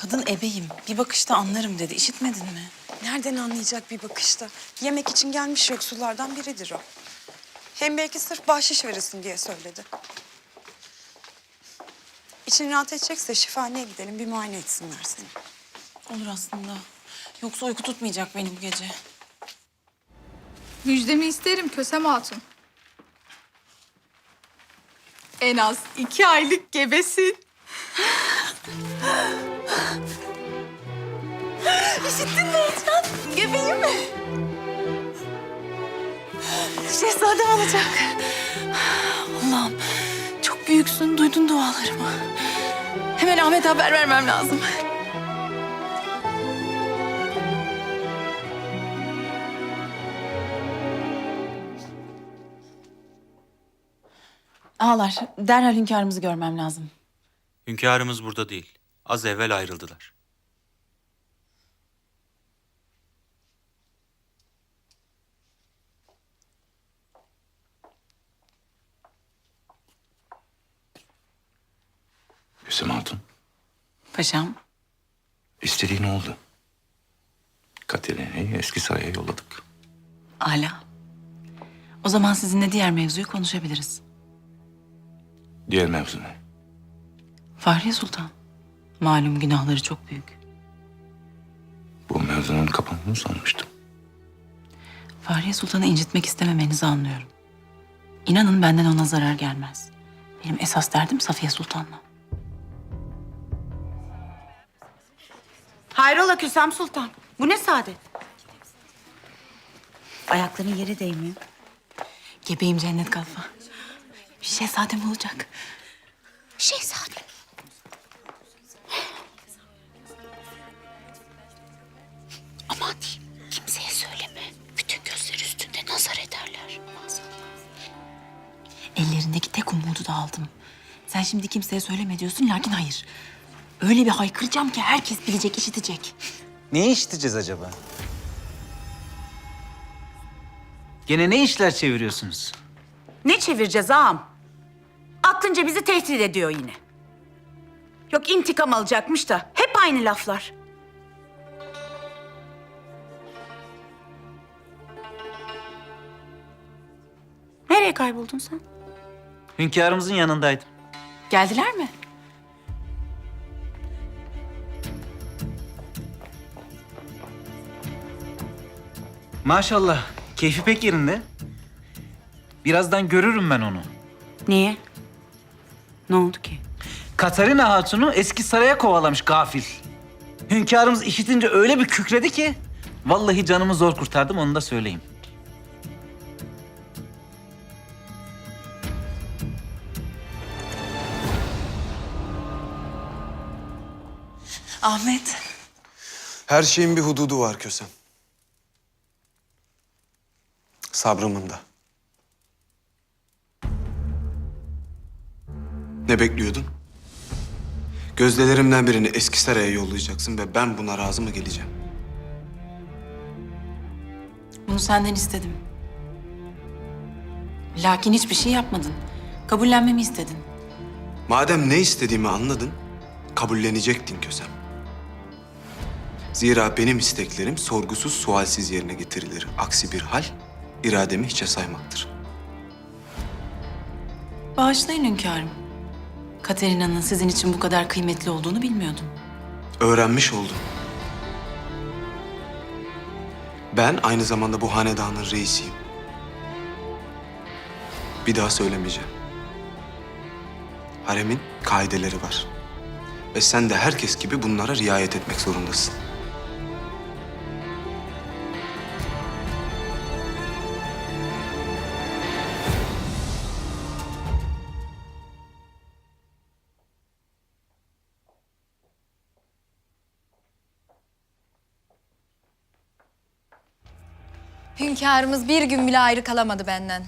Kadın ebeyim. Bir bakışta anlarım dedi. İşitmedin mi? Nereden anlayacak bir bakışta? Yemek için gelmiş yoksullardan biridir o. Hem belki sırf bahşiş verirsin diye söyledi. İçin rahat edecekse şifaneye gidelim bir muayene etsinler seni. Olur aslında. Yoksa uyku tutmayacak beni bu gece. Müjdemi isterim Kösem Hatun. En az iki aylık gebesin. İşittin mi Ethan? Gebeyim mi? Şehzadem olacak. Allah'ım çok büyüksün. Duydun dualarımı. Hemen Ahmet'e haber vermem lazım. Ağlar. Derhal hünkârımızı görmem lazım. Hünkârımız burada değil. Az evvel ayrıldılar. Gülsüm Hatun, Paşam. istediğin oldu. Katerina'yı eski saraya yolladık. Ala. O zaman sizinle diğer mevzuyu konuşabiliriz. Diğer mevzu ne? Fahriye Sultan. Malum günahları çok büyük. Bu mevzunun kapandığını sanmıştım. Fahriye Sultan'ı incitmek istememenizi anlıyorum. İnanın benden ona zarar gelmez. Benim esas derdim Safiye Sultan'la. Hayrola Küsam Sultan? Bu ne saadet? Ayakların yere değmiyor. Gebeyim cennet kalfa. Bir şehzadem olacak. Şehzadem. Aman diyeyim, kimseye söyleme. Bütün gözler üstünde nazar ederler. Ellerindeki tek umudu da aldım. Sen şimdi kimseye söyleme diyorsun lakin hayır. Öyle bir haykıracağım ki herkes bilecek, işitecek. Ne işiteceğiz acaba? Gene ne işler çeviriyorsunuz? Ne çevireceğiz ağam? Aklınca bizi tehdit ediyor yine. Yok intikam alacakmış da hep aynı laflar. Nereye kayboldun sen? Hünkârımızın yanındaydım. Geldiler mi? Maşallah, keyfi pek yerinde. Birazdan görürüm ben onu. Niye? Ne oldu ki? Katarina Hatun'u eski saraya kovalamış gafil. Hünkârımız işitince öyle bir kükredi ki... ...vallahi canımı zor kurtardım onu da söyleyeyim. Ahmet. Her şeyin bir hududu var Kösem. Sabrımın da. Ne bekliyordun? Gözdelerimden birini eski saraya yollayacaksın ve ben buna razı mı geleceğim? Bunu senden istedim. Lakin hiçbir şey yapmadın. Kabullenmemi istedin. Madem ne istediğimi anladın, kabullenecektin Kösem. Zira benim isteklerim sorgusuz sualsiz yerine getirilir. Aksi bir hal, irademi hiçe saymaktır. Bağışlayın hünkârım. Katerina'nın sizin için bu kadar kıymetli olduğunu bilmiyordum. Öğrenmiş oldum. Ben aynı zamanda bu hanedanın reisiyim. Bir daha söylemeyeceğim. Haremin kaideleri var. Ve sen de herkes gibi bunlara riayet etmek zorundasın. Hünkârımız bir gün bile ayrı kalamadı benden.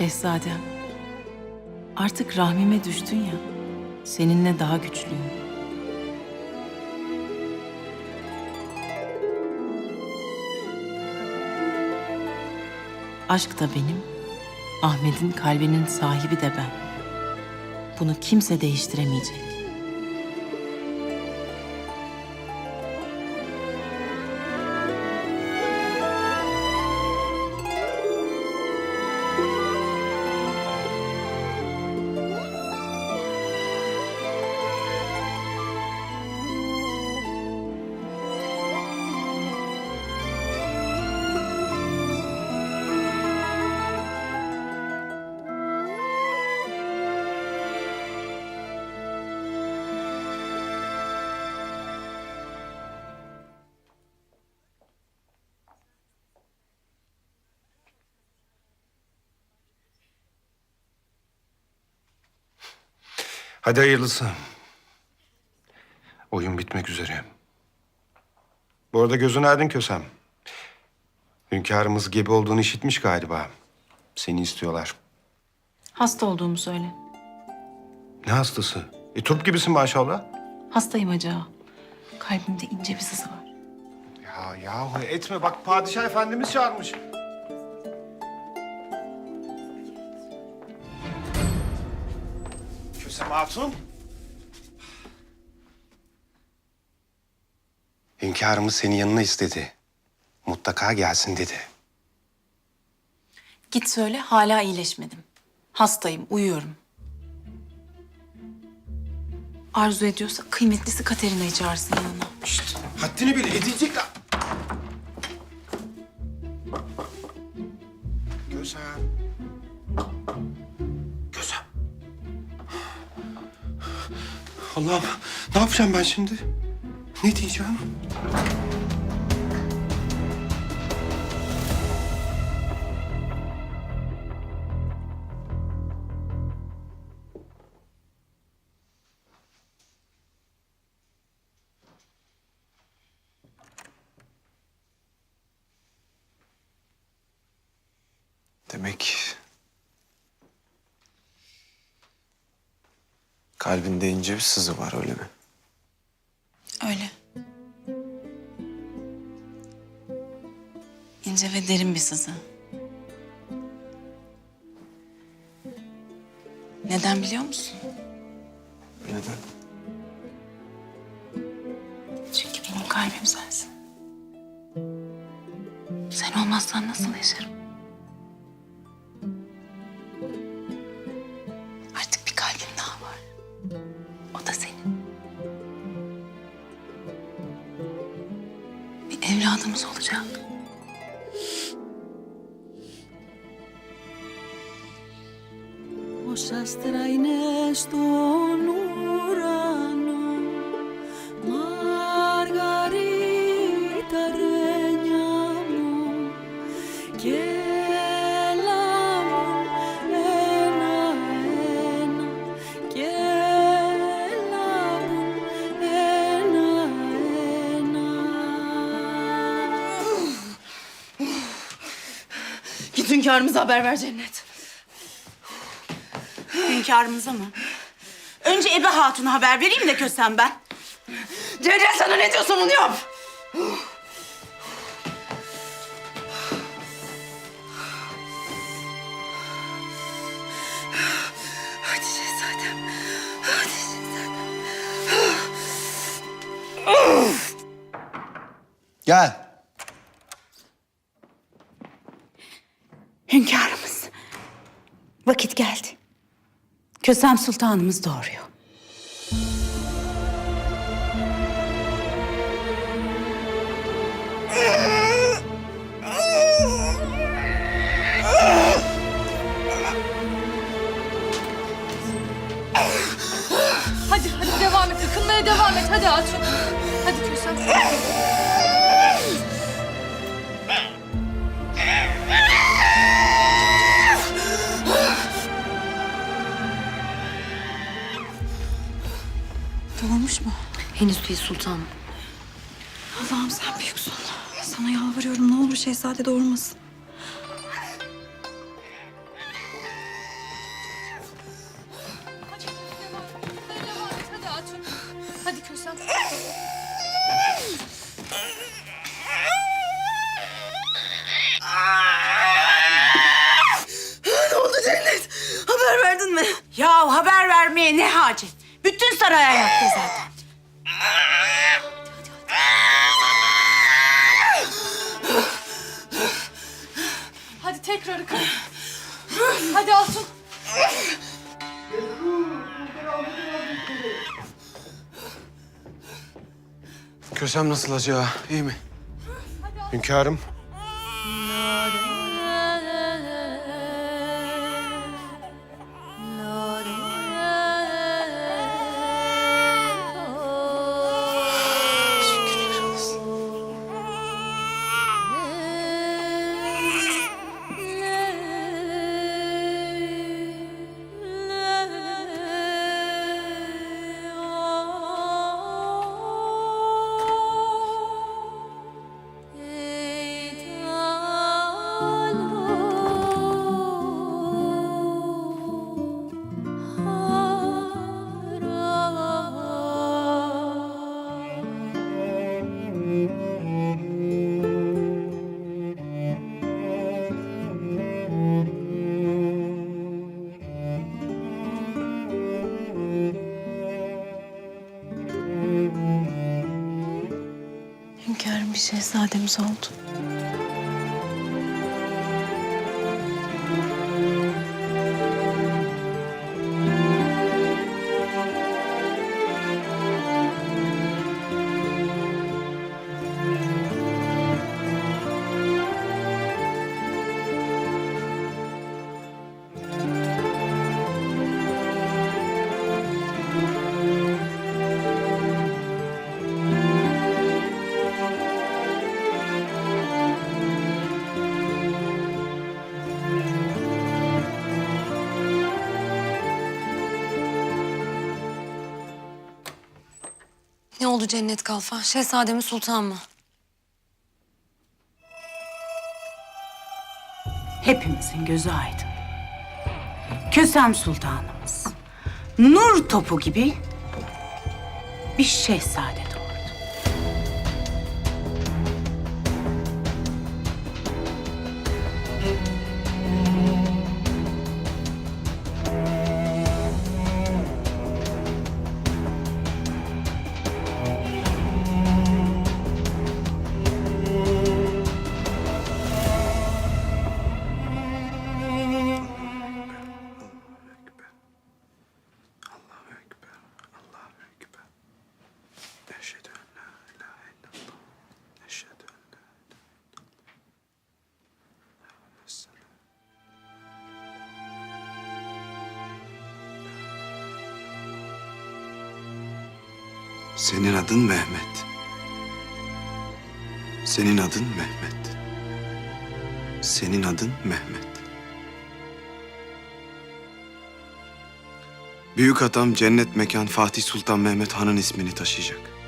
Şehzadem. Artık rahmime düştün ya. Seninle daha güçlüyüm. Aşk da benim, Ahmet'in kalbinin sahibi de ben. Bunu kimse değiştiremeyecek. Hadi hayırlısı. Oyun bitmek üzere. Bu arada gözün aydın Kösem. Hünkârımız gebe olduğunu işitmiş galiba. Seni istiyorlar. Hasta olduğumu söyle. Ne hastası? E turp gibisin maşallah. Hastayım Hacı Ağa. Kalbimde ince bir sızı var. Ya yahu etme bak padişah efendimiz çağırmış. Kösem Hatun. Hünkârımız seni yanına istedi. Mutlaka gelsin dedi. Git söyle hala iyileşmedim. Hastayım, uyuyorum. Arzu ediyorsa kıymetlisi Katerina'yı çağırsın yanına. Şşt, haddini bil edilecekler. Kösem. Kösem. Allah'ım ne yapacağım ben şimdi? Ne diyeceğim? Kalbinde ince bir sızı var öyle mi? Öyle. İnce ve derin bir sızı. Neden biliyor musun? Neden? Çünkü benim kalbim sensin. Sen olmazsan nasıl yaşarım? Hünkârımıza haber ver Cennet. Hünkârımıza mı? Önce Ebe Hatun'a haber vereyim de Kösem ben. Cennet sana ne diyorsam onu yap. Hünkârımız. Vakit geldi. Kösem Sultanımız doğuruyor. Hadi hadi devam et. Akınmaya devam et. Hadi Hatun. Hadi Kösem. Henüz değil sultanım. Allah'ım sen büyüksün. Sana yalvarıyorum ne olur şehzade doğurmasın. Kösem nasıl acı ha? İyi mi? Hünkârım. Şehzademiz oldu. Oldu Cennet Kalfa? Şehzade mi sultan mı? Hepimizin gözü aydın. Kösem Sultanımız. Nur topu gibi bir şehzade Senin adın Mehmet. Senin adın Mehmet. Senin adın Mehmet. Büyük atam cennet mekan Fatih Sultan Mehmet Han'ın ismini taşıyacak.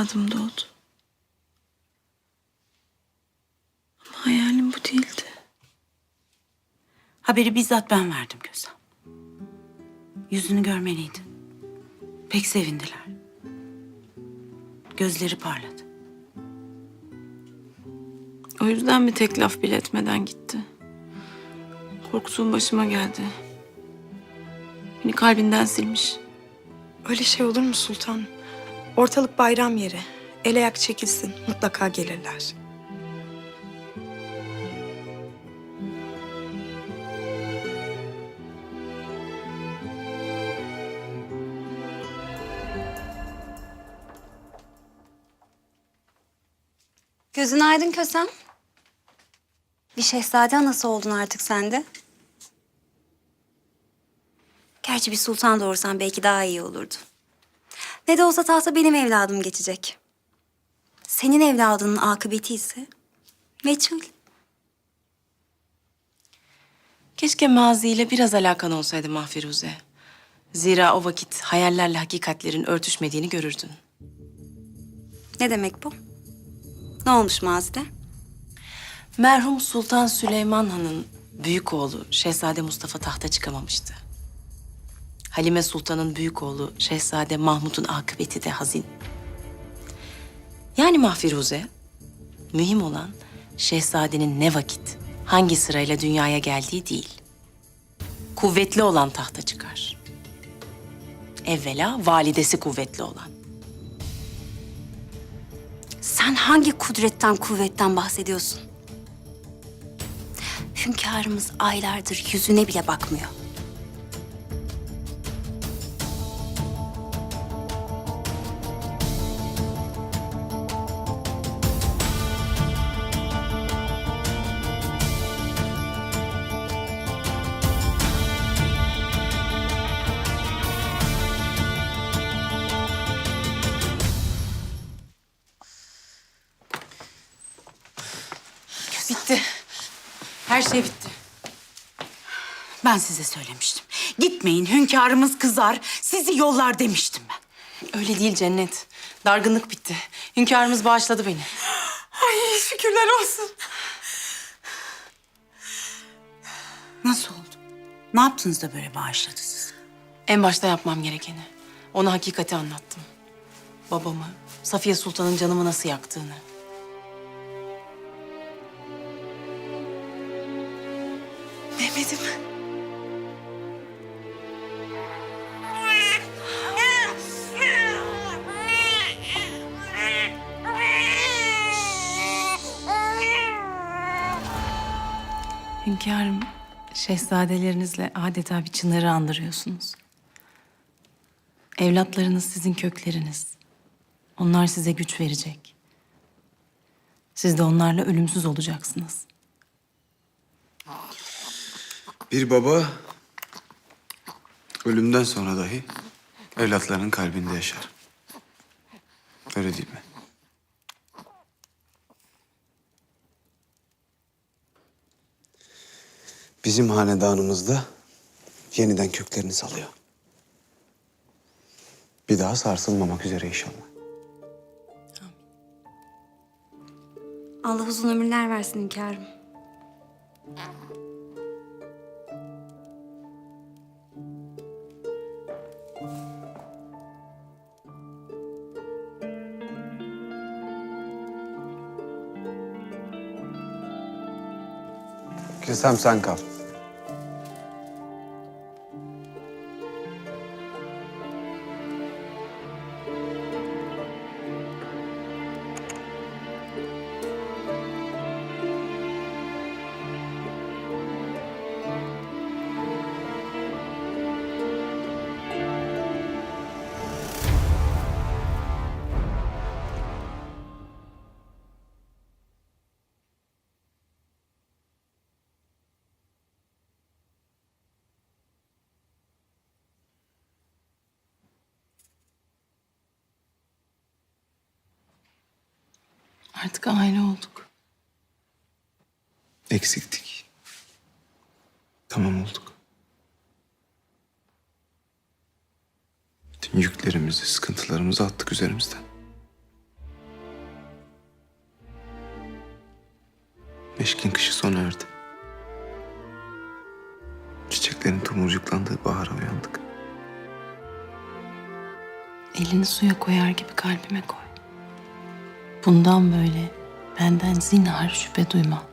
Evladım doğdu. Ama hayalim bu değildi. Haberi bizzat ben verdim Kösem. Yüzünü görmeliydin. Pek sevindiler. Gözleri parladı. O yüzden mi tek laf bile etmeden gitti? Korktuğum başıma geldi. Beni kalbinden silmiş. Öyle şey olur mu sultan? Ortalık bayram yeri. El ayak çekilsin. Mutlaka gelirler. Gözün aydın Kösem. Bir şehzade anası oldun artık sen de. Gerçi bir sultan doğursan belki daha iyi olurdu. Ne de olsa tahta benim evladım geçecek. Senin evladının akıbeti ise meçhul. Keşke maziyle biraz alakan olsaydı Mahfiruze. Zira o vakit hayallerle hakikatlerin örtüşmediğini görürdün. Ne demek bu? Ne olmuş mazide? Merhum Sultan Süleyman Han'ın büyük oğlu Şehzade Mustafa tahta çıkamamıştı. Halime Sultan'ın büyük oğlu Şehzade Mahmud'un akıbeti de hazin. Yani Mahfiruze, mühim olan şehzadenin ne vakit, hangi sırayla dünyaya geldiği değil. Kuvvetli olan tahta çıkar. Evvela validesi kuvvetli olan. Sen hangi kudretten, kuvvetten bahsediyorsun? Hünkârımız aylardır yüzüne bile bakmıyor. Her şey bitti. Ben size söylemiştim. Gitmeyin hünkârımız kızar, sizi yollar demiştim ben. Öyle değil Cennet. Dargınlık bitti. Hünkârımız bağışladı beni. Ay şükürler olsun. Nasıl oldu? Ne yaptınız da böyle bağışladı sizi? En başta yapmam gerekeni. Ona hakikati anlattım. Babamı, Safiye Sultan'ın canımı nasıl yaktığını. Mehmet'im. Hünkârım, şehzadelerinizle adeta bir çınarı andırıyorsunuz. Evlatlarınız sizin kökleriniz. Onlar size güç verecek. Siz de onlarla ölümsüz olacaksınız. Bir baba ölümden sonra dahi evlatlarının kalbinde yaşar. Öyle değil mi? Bizim hanedanımızda yeniden köklerini salıyor. Bir daha sarsılmamak üzere inşallah. Allah uzun ömürler versin hünkârım. Kesem sen. Artık aile olduk. Eksiktik. Tamam olduk. Bütün yüklerimizi, sıkıntılarımızı attık üzerimizden. Meşkin kışı sona erdi. Çiçeklerin tomurcuklandığı bahara uyandık. Elini suya koyar gibi kalbime koy. Bundan böyle benden zinhar şüphe duyma.